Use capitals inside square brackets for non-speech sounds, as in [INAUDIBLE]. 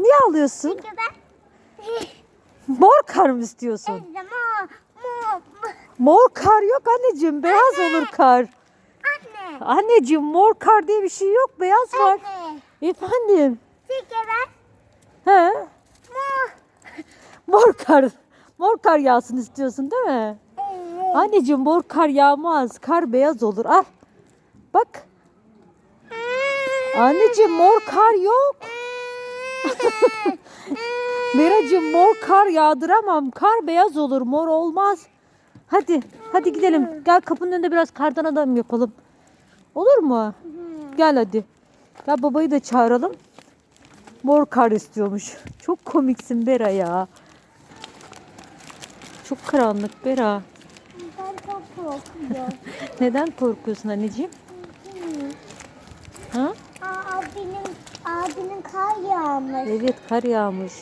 Niye ağlıyorsun? Çünkü ben Mor kar mı istiyorsun? Ezdim o. Mu. Mor kar yok anneciğim. Beyaz olur kar. Anne. Anneciğim mor kar diye bir şey yok. Beyaz var. Anne. Efendim. Çünkü ben He? mu. Mor kar. Mor kar yağsın istiyorsun değil mi? Evet. Anneciğim mor kar yağmaz. Kar beyaz olur. Al. Bak. Anneciğim mor kar yok. [LAUGHS] Meracığım mor kar yağdıramam. Kar beyaz olur. Mor olmaz. Hadi. Hadi gidelim. Gel kapının önünde biraz kardan adam yapalım. Olur mu? Gel hadi. Gel babayı da çağıralım. Mor kar istiyormuş. Çok komiksin Bera ya. Çok karanlık Bera. Ben çok korkuyorum. [LAUGHS] Neden korkuyorsun anneciğim? Ha? Yağmış. Evet kar yağmış.